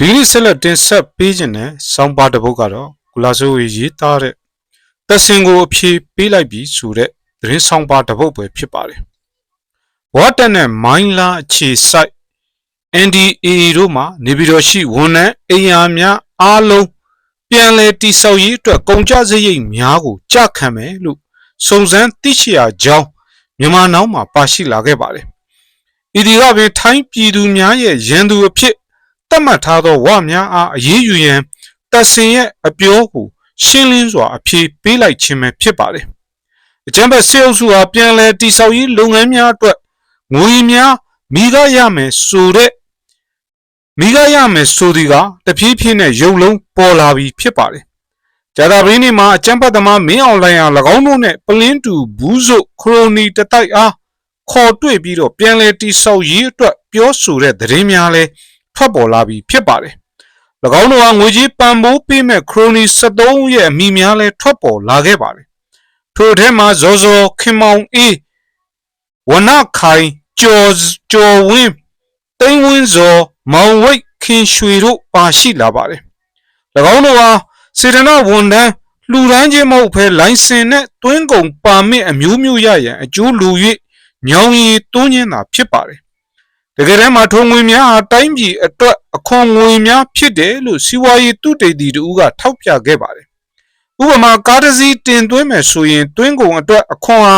ဒီကနေ့ဆက်လက်တင်ဆက်ပေးခြင်းနဲ့စောင်းပါတစ်ပုဒ်ကတော့ကုလာဆိုးရေးရေးသားတဲ့တက်စင်ကိုအဖြေပေးလိုက်ပြီးဆိုတဲ့သတင်းဆောင်ပါတစ်ပုဒ်ပဲဖြစ်ပါတယ်။ဝါတန်နဲ့မိုင်းလာအခြေစိုက် NDAA တို့မှနေပြည်တော်ရှိဝန်ထမ်းအင်အားများအားလုံးပြန်လည်တိဆောက်ရေးအတွက်ကုန်ကျစရိတ်များကိုကြခံမယ်လို့စုံစမ်းသိရှိရကြောင်းမြန်မာနောက်မှာပါရှိလာခဲ့ပါတယ်။ဤဒီကပင်ထိုင်းပြည်သူများရဲ့ရန်သူအဖြစ် တတ်မှတ်ထားသောဝများအားအရေးယူရန်တပ်စင်ရဲ့အပြောကိုရှင်းလင်းစွာအဖြေပေးလိုက်ခြင်းပဲဖြစ်ပါတယ်။အကြံဖက်စေအုပ်စုဟာပြန်လည်တိဆောက်ရေးလုပ်ငန်းများအတွက်ငွေများမိကရမယ်ဆိုတဲ့မိကရမယ်ဆိုဒီကတဖြည်းဖြည်းနဲ့ရုပ်လုံးပေါ်လာပြီးဖြစ်ပါတယ်။ဂျာတာဘင်းနေမှာအကြံဖက်သမားမင်းအောင်လိုင်ဟာ၎င်းတို့နဲ့ပလင်းတူဘူးစုခရိုနီတတိုက်အားခေါ်တွေ့ပြီးတော့ပြန်လည်တိဆောက်ရေးအတွက်ပြောဆိုတဲ့သတင်းများလဲ ထွက်ပေါ်လာပြီးဖြစ်ပါတယ်။၎င်းတို့ဟာငွေကြီးပံပိုးပေးမဲ့ခရိုနီ73ရဲ့အမိများလဲထွက်ပေါ်လာခဲ့ပါတယ်။ထို့ထဲမှာဇော်ဇော်ခင်မောင်အေးဝနခိုင်ကျော်ကျော်ဝင်းတိန်ဝင်းဇော်မောင်ဝိတ်ခင်ရွှေတို့ပါရှိလာပါတယ်။၎င်းတို့ဟာစေတနာဝန်ထမ်းလူရန်ချင်းမဟုတ်ဘဲလိုင်စင်နဲ့တွင်းကုန်ပါမစ်အမျိုးမျိုးရရန်အကျိုးလူ၍ညောင်ရည်တွင်းချင်းတာဖြစ်ပါတယ် တကယ်တမ်းမှာထုံငွေများဟာတိုင်းပြည်အတွက်အခွန်ငွေများဖြစ်တယ်လို့စီးပွားရေးတုတေတီတို့ကထောက်ပြခဲ့ပါတယ်။ဥပမာကားတစ်စီးတင်သွင်းမယ်ဆိုရင်တွင်းကုန်အတွက်အခွန်ဟာ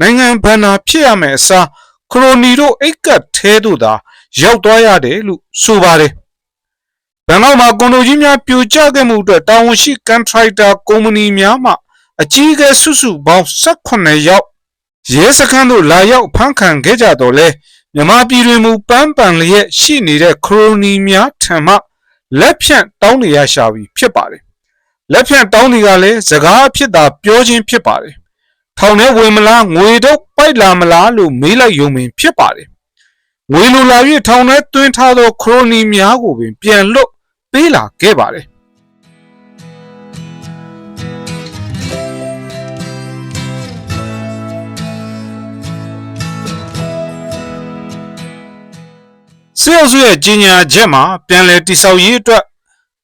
နိုင်ငံဘဏ္ဍာဖြစ်ရမယ်အစားခရိုနီတို့အိတ်ကတ်သေးတို့သာရောက်သွားရတယ်လို့ဆိုပါတယ်။ဘန်ကောက်မှာကွန်ဒိုကြီးများပြိုကျခဲ့မှုအတွက်တာဝန်ရှိကန်ထရိုက်တာကုမ္ပဏီများမှအကြီးအကဲစုစုပေါင်း18ယောက်ရဲစခန်းတို့လာရောက်ဖမ်းခံခဲ့ကြတော့လဲ မြမပြည်တွင်မူပန်းပန်လျက်ရှိနေတဲ့ခရိုနီများထံမှလက်ဖြန့်တောင်းနေရရှာပြီဖြစ်ပါတယ်လက်ဖြန့်တောင်းတွေကလည်းစကားဖြစ်တာပြောခြင်းဖြစ်ပါတယ်ထောင်ထဲဝင်မလားငွေတော့ပိုက်လာမလားလို့မေးလိုက်ယုံပင်ဖြစ်ပါတယ်ငွေလိုလာ၍ထောင်ထဲတွင်းထားသောခရိုနီများကိုပင်ပြန်လွတ်ပေးလာခဲ့ပါတယ် စေအုပ်စုရဲ့ကြီးညာချက်မှာပြန်လည်တိဆောက်ရေးအတွက်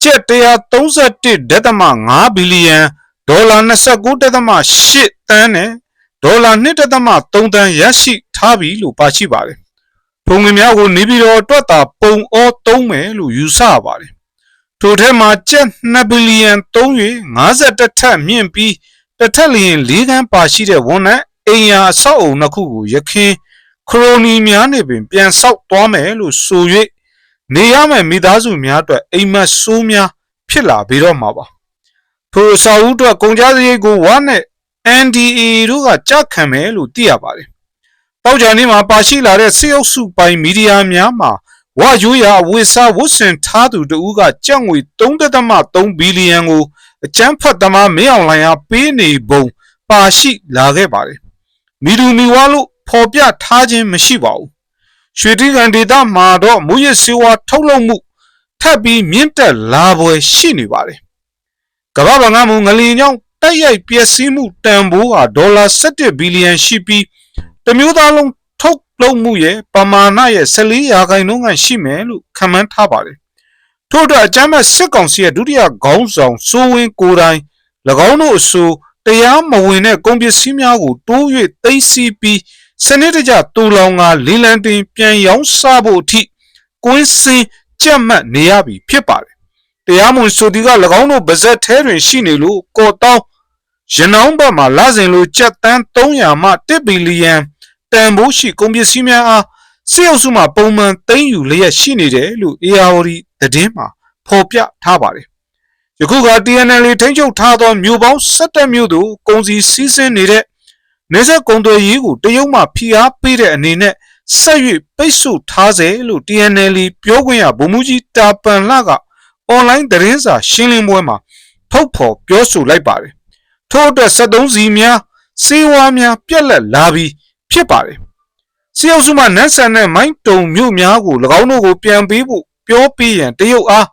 ကျပ်131.5ဘီလီယံဒေါ်လာ29.8တန်းနဲ့ဒေါ်လာ1.3တန်းရရှိထားပြီလို့ပါရှိပါတယ်။ပုံငွေများကိုနေပြည်တော်အတွက်သာပုံအောသုံးမယ်လို့ယူဆရပါတယ်။ထိုထဲမှာကျပ်2ဘီလီယံသုံး၍50ထက်မြင့်ပြီးတစ်ထက်လျင်၄ခန်းပါရှိတဲ့ဝန်ထမ်းအိမ်ယာအဆောက်အုံနှစ်ခုကိုရခင် ခရိုနီများနေပင် ပြန်ဆောက်သွားမယ်လို့ဆို၍နေရမယ့်မိသားစုများအတွက်အိမ်မက်ဆိုးများဖြစ်လာပြီးတော့မှာပါထိုအစာအုပ်အတွက်ကုန်ကြစရိတ်ကိုဝါနဲ့ NDA တို့ကကြက်ခံမယ်လို့သိရပါတယ်တောက်ကြနေမှာပါရှိလာတဲ့စေအုပ်စုပိုင်မီဒီယာများမှာဝါယူရဝေစာဝတ်ဆင်ထားသူတို့ကကြက်ငွေ3.3ဘီလီယံကိုအကျန်းဖတ်သမားမင်းအောင်လှိုင်အားပေးနေပုံပါရှိလာခဲ့ပါတယ်မီဒူမီဝါလို့ ဖော်ပြထားခြင်းမရှိပါဘူးရွှေတိကန်ဒေတာမှာတော့မူရစေဝါထုတ်လုပ်မှုထပ်ပြီးမြင့်တက်လာပွဲရှိနေပါတယ်ကမ္ဘာ့ဘဏ်ကမူငလျင်ကြောင့်တိုက်ရိုက်ပျက်စီးမှုတန်ဖိုးဟာဒေါ်လာ17ဘီလီယံရှိပြီးတမျိုးသားလုံးထုတ်လုပ်မှုရဲ့ပမာဏရဲ့14ရာခိုင်နှုန်းကရှိမယ်လို့ခန့်မှန်းထားပါတယ်ထို့အတွက်အကြမ်းဖက်စစ်ကောင်စီရဲ့ဒုတိယခေါင်းဆောင်စိုးဝင်းကိုတိုင်၎င်းတို့အဆိုတရားမဝင်တဲ့ကုန်ပစ္စည်းများကိုတိုး၍သိမ်းဆည်းပြီး စနစ်တကျတူလောင်ကလီလန်တင်ပြန်ရောင်းစားဖို့အထိကွင်းစင်းကြက်မှတ်နေရပြီဖြစ်ပါတယ်။တရားမဝင်ဆိုဒီက၎င်းတို့ဗဇက်ထဲတွင်ရှိနေလို့ကော်တောင်းရနောင်းဘက်မှာလာစဉ်လိုကြက်တန်း300မှ1ဘီလီယံတန်ဖိုးရှိကုန်ပစ္စည်းများအားစေအုပ်စုမှပုံမှန်သိမ်းယူလျက်ရှိနေတယ်လို့ ARD သတင်းမှာဖော်ပြထားပါတယ်။ယခုက TNL ထိန်းချုပ်ထားသောမြို့ပေါင်း17မြို့သို့ကုန်စည်စည်းစင်းနေတဲ့ နေဆက်ကုံသွေးရေးကိုတရုတ်မှဖိအားပေးတဲ့အနေနဲ့ဆက်၍ပိတ်ဆို့ထားစေလို့ TNL ပြောခွင့်ရဗိုလ်မှူးကြီးတာပန်လာကအွန်လိုင်းသတင်းစာရှင်းလင်းပွဲမှာထုတ်ဖော်ပြောဆိုလိုက်ပါတယ်။ထို့အတွက်73စီများစေဝါများပြက်လက်လာပြီးဖြစ်ပါတယ်။စီအုပ်စုမှနန်းဆန်တဲ့မိုင်းတုံမြို့များကို၎င်းတို့ကိုပြန်ပေးဖို့ပြောပြရန်တရုတ်အား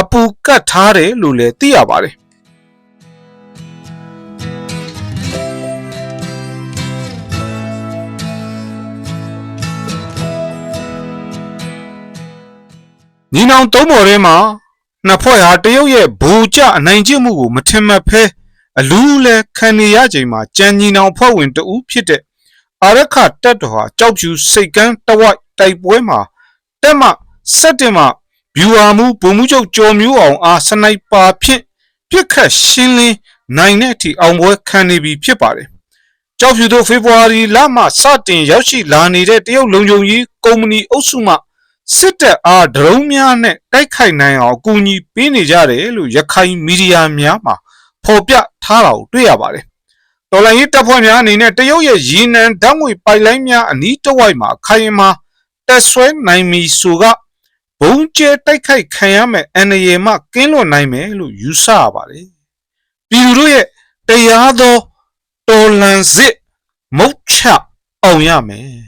အပူကတ်ထားတယ်လို့လည်းသိရပါတယ် ညီနောင်သုံးပေါ်ထဲမှာနှစ်ဖွဲ့ဟာတရုတ်ရဲ့ဘူကြအနိုင်ကျင့်မှုကိုမထင်မှတ်ဖဲအလူးလဲခံနေရချိန်မှာကြံညီနောင်ဖွဲ့ဝင်တဦးဖြစ်တဲ့အာရခတက်တော်ဟာကြောက်ဖြူစိတ်ကန်းတဝိုက်တိုက်ပွဲမှာတက်မှစက်တင်မှာဘျူဟာမှုဗိုလ်မှုချုပ်ကျော်မျိုးအောင်အားစနိုက်ပါဖြင့်ပြစ်ခတ်ရှင်းလင်းနိုင်တဲ့အထိအောင်ပွဲခံနေပြီဖြစ်ပါတယ်။ကြောက်ဖြူတို့ဖေဖော်ဝါရီလမှစတင်ရောက်ရှိလာနေတဲ့တရုတ်လုံခြုံရေးကုမ္ပဏီအုပ်စုမှ စစ်တပ်အားဒရုန်းများနဲ့တိုက်ခိုက်နိုင်အောင်အကူအညီပေးနေကြတယ်လို့ရခိုင်မီဒီယာများမှာဖော်ပြထားတာကိုတွေ့ရပါတယ်။တော်လိုင်းရေးတပ်ဖွဲ့များအနေနဲ့တရုတ်ရဲ့ရေနံဓာတ်ငွေပိုက်လိုင်းများအနီးတစ်ဝိုက်မှာခိုင်မာတက်ဆွဲနိုင်မီဆိုကဘုံကျဲတိုက်ခိုက်ခံရမဲ့အန္တရာယ်မှကင်းလွတ်နိုင်မယ်လို့ယူဆရပါတယ်။ပြည်သူတို့ရဲ့တရားသောတော်လန်စစ်မုတ်ချအောင်ရမယ်